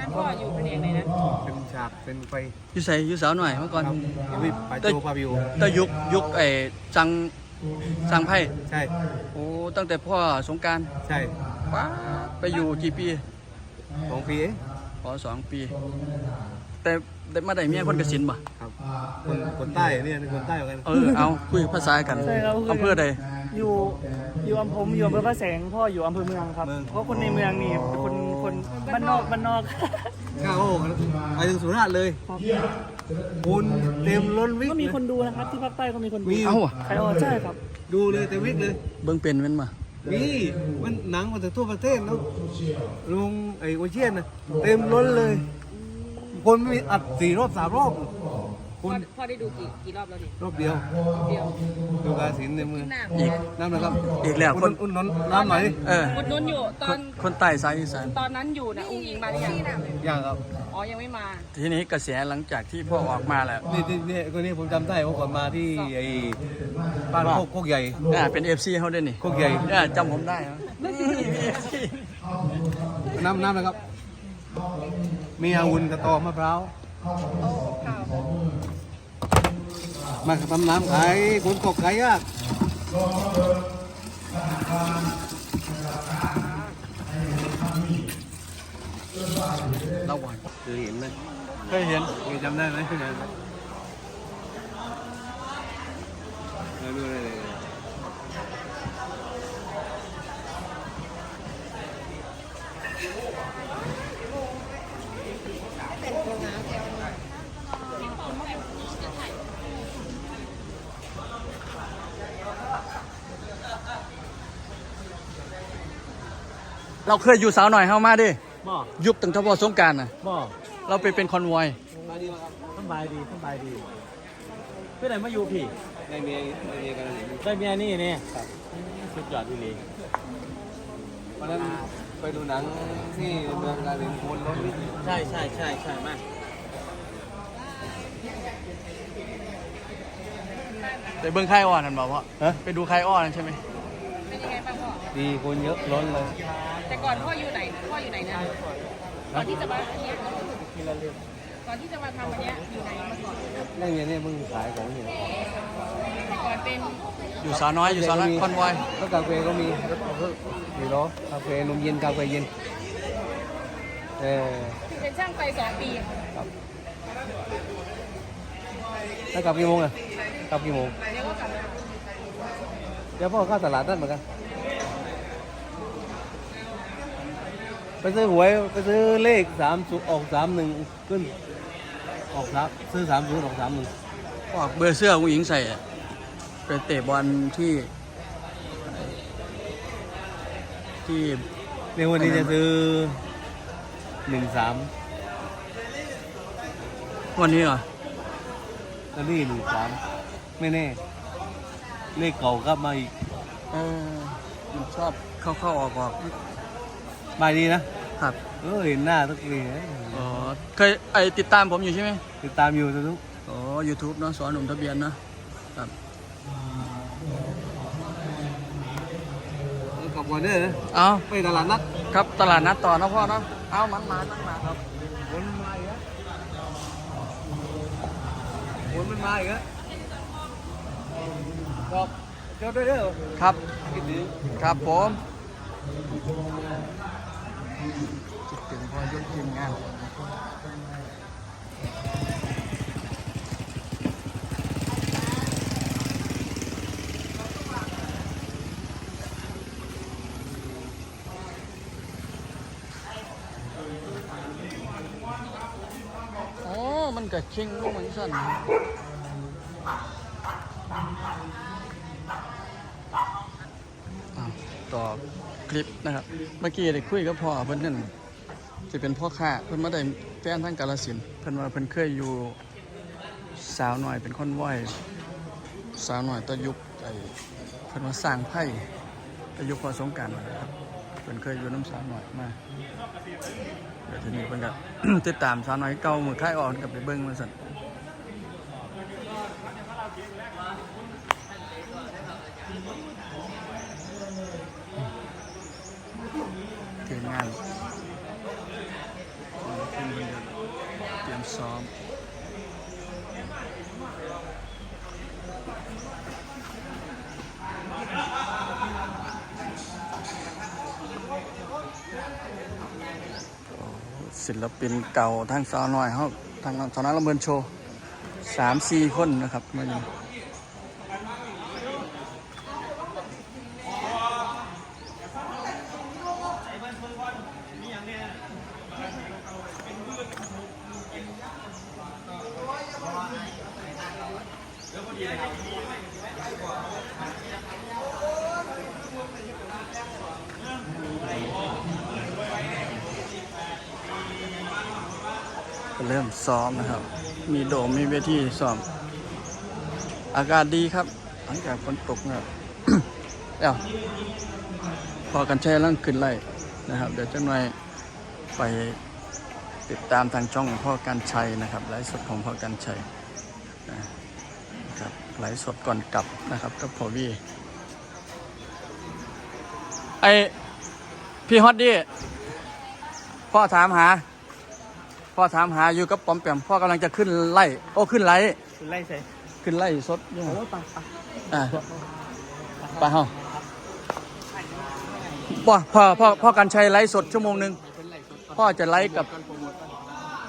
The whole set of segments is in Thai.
นั้นพ่ออยู่แผนกไหนนะเป็นฉากเป็นไฟอยู่ใส่อยู่สาวหน่อยเมื่อก่อนวิบปาโจพาวิวแต่ยุคยุคไอ้จังจังไพ่ใช่โอ้ตั้งแต่พ่อสงกรารใช่ว้าไปอยู่กี่ปีสองปีเองอ๋อสองปี แต่ได้มาได้เมียคนกสินบ่ครับ คนคนใต้เนี่ยคนใต้เหมือนกันเออเอาคุยภาษากันใช่ครับอำเภอใดอยู่อยู่อำเภอผมอยู่อำเภอพระแสงพ่ออยู่อำเภอเมืองครับ เพราะคนในเมืองนี่คน คนบ้านนอกบ้านนอกข้าวโอ้ไปถึงสุราษฎร์เลยคนเต็มล้นวิกก็มีเลยคนดูนะครับที่ภาคใต้ก็มีคนดูมีเอ้าอะใครอ๋อใช่ครับ ดูเลยเต็มวิกเลยเบิ่งเป็นแม่นมามีมันหนังมาจากทั่วประเทศเนาะลุงไอ้โอเชียนนะเต็มล้นเลย คนไม่มีอัดสี่รอบสามรอบ คพ่อนพ่อได้ดูกี่กี่รอบแล้วนี่รอบเดียวเดียวดูการศิลป์ในมือหน้าอีก น้ำนะครับอีกแล้วคน อุ่นนนน้ำหน่อยดิเอออุดหนุนอยู่ตคอนนคนใต้สายอีสาน ตอนนั้นอยู่นะอุ้งอิงมาหรือยังอย่างครับอ๋อยังไม่มาทีนี้กระแสหลังจากที่พ่อออกมาแล้ว นี่นี่นี่คนนี้ผมจำได้ว่าก่อนมาที่ไอ้บ้านโคกโคกใหญ่อ่า เป็น FC เฮาด้วยนี่โคกใหญ่ อ่าจำผมได้เหรอน้ำน้ำนะครับ มีอาวุธกระตอมะพร้าว มาทำน้ำขายคนกอกไก่อะระวังเคยเห็นไหมเคยเห็นเคยจำได้ไหมที่ไหนเราดูอะไรเลย เราเคยอยู่สาวหน่อยเฮามาดิบ่ยุคตั้งแต่พ่อสงกรารน่ะ บ่เราไปเป็นคอนวอยสบายดีสบายดีเพื่อนไหนมาอยู่พี่ไม่มีไม่มีกันเลยได้เมียนี่นี่สุดยอดดีเลยวันนั้นไปดูหนังที่เมืองกาลินคนล้นนิดใช่ใช่ใช่ใช่มากไปเบิ่งค่ายอ้อนั่นบ่พ่อฮะไปดูค่ายอ้อนั่นใช่ไหมเป็นยังไงบ้างพ่อดีคนเยอะล้นเลย แต่ก่อนพ่ออยู่ไหนพ่ออยู่ไหนนะก่อนที่จะมาอันเนี้ยก่อนที่จะมาทำอันเนี้ยอยู่ไหนมาก่อนนั่งอย่างนี้มึงขายของอยู่แต่ก่อนเป็นอยู่สาวน้อยอยู่สาวน้อยคอนวอยแล้วกาแฟก็มีสี่ล้อกาแฟนมเย็นกาแฟเย็นเออเป็นช่างไฟสองปีแล้วกลับกี่โมงอะกลับกี่โมงเดี๋ยวก็กลับแล้วเดี๋ยวพ่อเข้าตลาดนั่นเหมือนกัน ไปซื้อหวยไปซื้อเลขสามศูนย์ออกสามหนึ่งขึ้น ออกสามซื้อสามศูนย์ออกสามหนึ่งออกเบอร์เสื้อผู้หญิงใส่อะไปเตะบอลที่ ที่ในวันนี้จะซื้อหนึ่งสามวันนี้เหรอลอตเตอรี่หนึ่งสามไม่แน่ เลขเก่ากลับมาอีก เออมันชอบเข้าเข้าออกอ อกมาดีนะครับเออเห็นหน้าทุกทีเอ้ยอ๋อเคยไอติดตามผมอยู่ใช่ไหมติดตามอยู่ทุกอ๋อ YouTube เนาะสอนหนุ่มทะเบียนเนาะครับขอบคุณเด้อนะเอาไปตลาดนัดครับตลาดนัดต่อเนาะพ่อเนาะเอามันมานั่งมาครับฝนมันมาอีกแล้วฝนมันมาอีกแล้วบอกเจ้าด้วยเด้อครับคิดถึง ครับผม ที่คิดถึงพอยุ่งทีมงานโอ้มันกระชิงลูกเหมือนสันต่อ คลิปนะครับ เมื่อกี้ได้คุยกับพ่อเพิ่นนั่นจะเป็นพ่อค้าเพิ่นมาได้แฟนทั้งกาลสินเพิ่นว่าเพิ่นเคยอยู่สาวหน่อยเป็นคนไหวสาวหน่อยตะยุคไอ้เพิ่นว่าสร้างไพ่ตะยุคพอสงการนะครับเพิ่นเคยอยู่น้ำสาวหน่อยมาเดี๋ยวทีนี้เพิ่นก็ติดตามสาวหน่อยเก่ามือค่ายอ่อกกับไปเบิ่งมาสั่น ซ้อมศิลปินเก่าทางสาวน้อยเขาทางสาวน้อยลำเบินโชว์สามสี่คนนะครับมาอยู่ เริ่มซ้อมนะครับ มีโดมมีเวทีซ้อม อากาศดีครับ หลังจากฝนตกนะครับเอ้าพอกันแช่ร่างขึ้นไล่นะครับ เดี๋ยวจะหน่อยไปติดตามทางช่องพ่อกันชัยนะครับไลฟ์สดของพ่อกันชัยนะ ไลฟ์สดก่อนกลับนะครับกับพอวีไอพี่ฮอตดี้พ่อถามหา พ่อถามหาอยู่กับปอมแปมพ่อกำลังจะขึ้นไล่ โอ้ขึ้นไล่คุณไล่ใส่ขึ้นไล่สดอยู่โอ้ปังปังอ่าไปเฮาพ่อพ่อพ่อพ่อกันชัยไลฟ์สดชั่วโมงหนึ่งพ่อจะไลฟ์กับ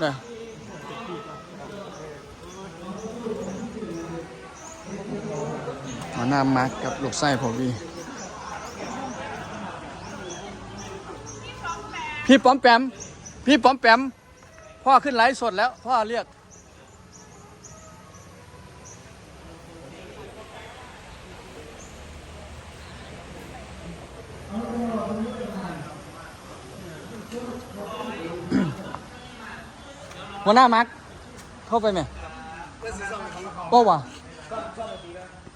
เนี่ย หัวหน้ามาร์กกับลูกไส้พอวีพี่ป้อมแปม พี่ป้อมแปม พ่อขึ้นไลฟ์สดแล้ว พ่อเรียก หัวหน้ามาร์กเข้าไปไหมว่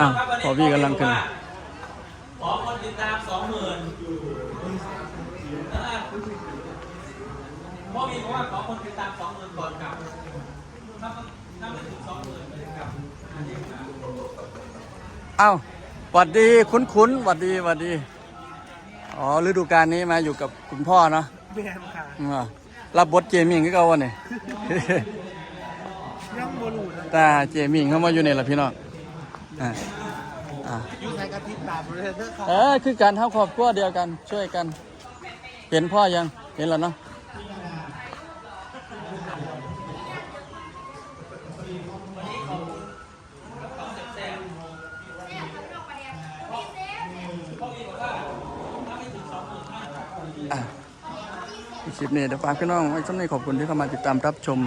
อ้าวพอพี่กำลังขึ้นขอคนติดตามสองหมื่นพ่อมีบอกว่าขอคนติดตามสองหมื่นก่อนกลับถ้าถ้าไม่ถึงสองหมื่นไม่ได้กลับเอ้าหวัดดีคุ้นคุ้นๆหวัดดีหวัดดี อ๋อฤดูกาลนี้มาอยู่กับคุณพ่อเนาะแม่มค่ะอืมรับบทเจมิงก็เก่าวันนี้ย่องโมลูนะตาเจมิงเข้ามาอยู่ในละพี่น้อง อ่าอ่าอยู่ในกระติบตามเลยเถอะครับเออคือการเท่าครอบครัวเดียวกันช่วยกัน เห็นพ่อยังเห็นแล้วเนาะอะคลิปนี้เดี๋ยวฝากพี่น้องไว้สำหรับขอบคุณที่เข้ามาติดตามรับชม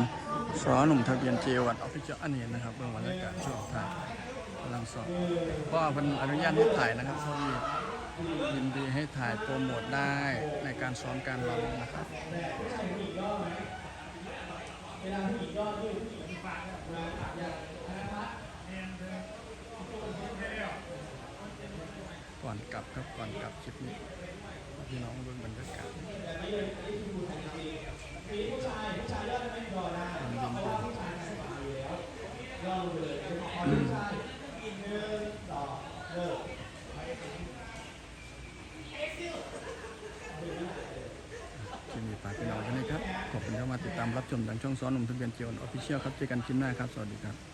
สอหนุ่มทะเบียนเจวันออฟฟิเชียลอันนี้นะครับเบื้องวันรายการช่วงท้าย กำลังสอบก็เป็นอนุญาตให้ถ่ายนะครับเพราะว่ายินดีให้ถ่ายโปรโมทได้ในการซ้อมการร้องนะครับก่อนกลับครับก่อนกลับคลิปนี้พี่น้องเบื้องบรรยากาศคลิปนี้ฝากพี่น้องกันนะครับ ขอบคุณที่เข้ามาติดตาม รับชมทางช่องซ้อนหนุ่มทะเบียนเจียวออฟฟิเชียลครับเจอกันคลิปหน้าครับ สวัสดีครับ